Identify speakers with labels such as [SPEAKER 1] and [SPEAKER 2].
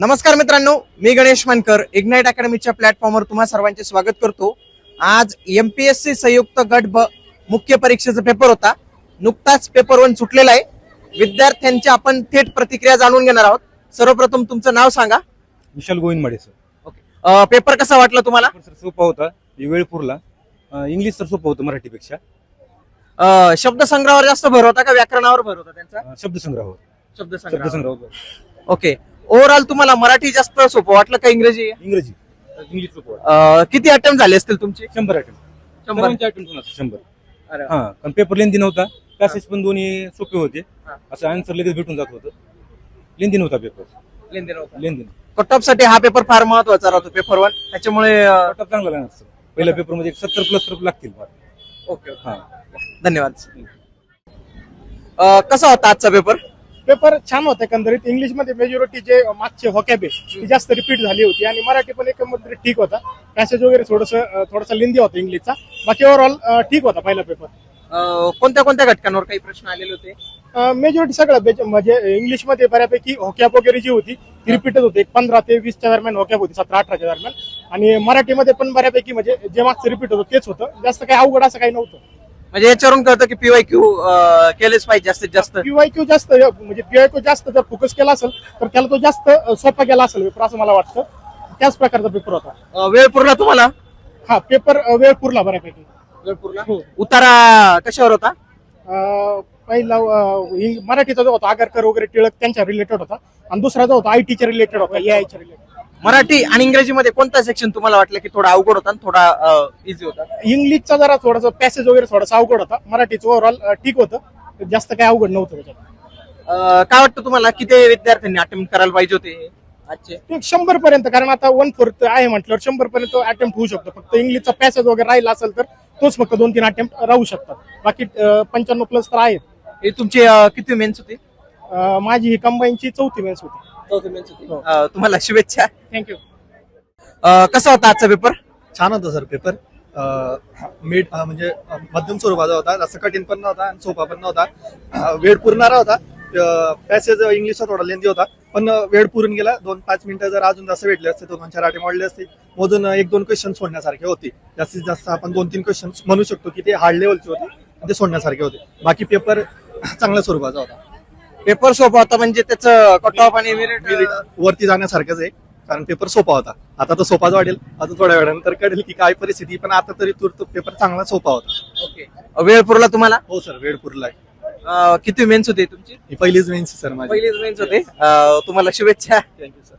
[SPEAKER 1] नमस्कार मित्रांनो मी गणेश मानकर इग्नाइट अकॅडमीच्या प्लॅटफॉर्मवर तुम्हा सर्वांचे स्वागत करतो. आज एमपीएससी संयुक्त गट ब मुख्य परीक्षेचा पेपर होता. नुकताच पेपर वन सुटलेला आहे. विद्यार्थ्यांची आपण थेट प्रतिक्रिया जाणून घेणार आहोत. सर्वप्रथम तुमचं नाव सांगा.
[SPEAKER 2] विशाल गोविंदमाडे सर
[SPEAKER 1] अं, पेपर कसा वाटला तुम्हाला?
[SPEAKER 2] सर सोपा होता. वेळ पुरला इंग्लिश तर सोपं होतं मराठीपेक्षा.
[SPEAKER 1] अं, शब्दसंग्रहावर जास्त भर होता का? व्याकरणावर भर होता त्यांचा?
[SPEAKER 2] अं, शब्दसंग्रह
[SPEAKER 1] शब्दसंग्रह
[SPEAKER 2] शब्दसंग्रह
[SPEAKER 1] ओके ओव्हरऑल तुम्हाला मराठी जास्त सोपं वाटलं का इंग्रजी?
[SPEAKER 2] इंग्रजी. इंग्लिश सोपं.
[SPEAKER 1] अं, किती अटेम्प्ट झाले असतील तुमचे?
[SPEAKER 2] शंभर अटेम्प्ट
[SPEAKER 1] शंभर?
[SPEAKER 2] सर्वांचे शंभर.
[SPEAKER 1] अरे वा.
[SPEAKER 2] हा पण पेपर लेंदी नव्हता. पॅसेज पण दोन्ही सोपे होते.
[SPEAKER 1] हा.
[SPEAKER 2] असं आन्सर लगेच भेटून जात होतं. लेंदी नव्हता पेपर
[SPEAKER 1] लेनदेन होतं.
[SPEAKER 2] लेंदी
[SPEAKER 1] कटसाठी हा पेपर फार महत्त्वाचा राहतो पेपर वन त्याच्यामुळे अं,
[SPEAKER 2] चांगला लागणार सर पहिल्या पेपरमध्ये सत्तर प्लस लागतील फार.
[SPEAKER 1] ओके
[SPEAKER 2] हा.
[SPEAKER 1] धन्यवाद. अं, कसा होता आजचा पेपर
[SPEAKER 3] पेपर छान होता एकंदरीत. इंग्लिशमध्ये मेजॉरिटी जे मागचे होकॅब ती जास्त रिपीट झाली होती आणि मराठी पण एकंदरीत ठीक होता. पॅसेज वगैरे थोडस थोडासा लिंदी होता इंग्लिशचा बाकी ओव्हरऑल ठीक होता पहिला पेपर
[SPEAKER 1] कोणत्या कोणत्या घटकांवर काही प्रश्न आलेले होते?
[SPEAKER 3] मेजॉरिटी सगळं बेज- म्हणजे इंग्लिशमध्ये बऱ्यापैकी होकॅब वगैरे जी होती ती रिपीटच होती एक पंधरा ते वीसच्या दरम्यान होकॅब होती सतरा अठराच्या दरम्यान. आणि मराठीमध्ये पण बऱ्यापैकी म्हणजे जे मागचं रिपीट होतं तेच होतं. जास्त काही अवघड असं काही नव्हतं.
[SPEAKER 1] म्हणजे याच्यावरून कळतं की पीवाय क्यू केलेच पाहिजे जास्तीत जास्त.
[SPEAKER 3] पीवायक्यू जास्त म्हणजे पीवायक्यू जास्त जर फोकस केला असेल तर त्याला तो जास्त सोपा गेला असेल पेपर असं मला वाटतं. त्याच प्रकारचा पेपर होता.
[SPEAKER 1] वेळ पुरला तुम्हाला?
[SPEAKER 3] हा पेपर वेळ पुरला बऱ्यापैकी.
[SPEAKER 1] वेळ पुरला?
[SPEAKER 3] हो.
[SPEAKER 1] उतारा कशावर होता?
[SPEAKER 3] पहिला मराठीचा जो होता आगरकर वगैरे टिळक त्यांच्या रिलेटेड होता. आणि दुसरा जो होता आयटीच्या रिलेटेड होता एआयच्या रिलेटेड
[SPEAKER 1] मराठी आणि इंग्रजीमध्ये कोणता सेक्शन तुम्हाला वाटलं की थोडा अवघड होता आणि थोडा इझी होता?
[SPEAKER 3] इंग्लिशचा जरा थोडासा पॅसेज वगैरे थोडासा अवघड होता. मराठीचं ओव्हरऑल ठीक होतं. जास्त काही अवघड नव्हतं त्याच्यात.
[SPEAKER 1] अं, काय वाटतं तुम्हाला? किती विद्यार्थ्यांनी अटेम्प्ट करायला पाहिजे होते? आजचे.
[SPEAKER 3] एक शंभर पर्यंत कारण आता वन फोर्थ आहे म्हटल्यावर शंभर पर्यंत अटेम्प्ट होऊ शकतो. फक्त इंग्लिशचा पॅसेज वगैरे राहिला असेल तर तोच फक्त दोन तीन अटेम्प्ट राहू शकतात. बाकी पंच्याण्णव प्लस तर आहेत.
[SPEAKER 1] हे तुमची अं, किती मेन्स होती?
[SPEAKER 3] अ, माझी ही कंबाईनची चौथी मेन्स होती.
[SPEAKER 1] अं, तुम्हाला शुभेच्छा.
[SPEAKER 3] थँक्यू
[SPEAKER 1] अं, कसा होता आजचा पेपर
[SPEAKER 4] छान होता सर पेपर मिड म्हणजे अ, मध्यम स्वरूपाचा होता जास्त कठीण पण नव्हता आणि सोपा पण नव्हता. अ, वेळ पुरणारा होता. पॅसेज इंग्लिशचा थोडा लेंदी होता पण अ, वेळ पुरून गेला. दोन पाच मिनिटं जर अजून जास्त भेटले असते दोन दोन चार आटे मोडले असते. मोजून अ, एक दोन क्वेश्चन सोडण्यासारखे होते. जास्तीत जास्त आपण दोन तीन क्वेश्चन म्हणू शकतो की ते हार्ड लेवलचे होते आणि ते सोडण्यासारखे होते. बाकी पेपर चांगल्या स्वरूपाचा होता.
[SPEAKER 1] पेपर सोपा होता म्हणजे त्याचं कट ऑफ आणि मेरिट
[SPEAKER 4] वरती जाण्यासारखंच आहे कारण पेपर सोपा होता. आता तो सोपाच वाटेल आता थोड्या वेळानंतर कळेल की काय परिस्थिती पण आता तरी तूर तो पेपर चांगला सोपा होता.
[SPEAKER 1] ओके वेळ पुरला तुम्हाला?
[SPEAKER 4] हो सर वेळ पुरलाय
[SPEAKER 1] अं, किती मेन्स होते तुमची?
[SPEAKER 4] पहिलीच मेन्स सर माझी.
[SPEAKER 1] पहिलीच मेन्स होते. तुम्हाला शुभेच्छा.
[SPEAKER 4] Thank you sir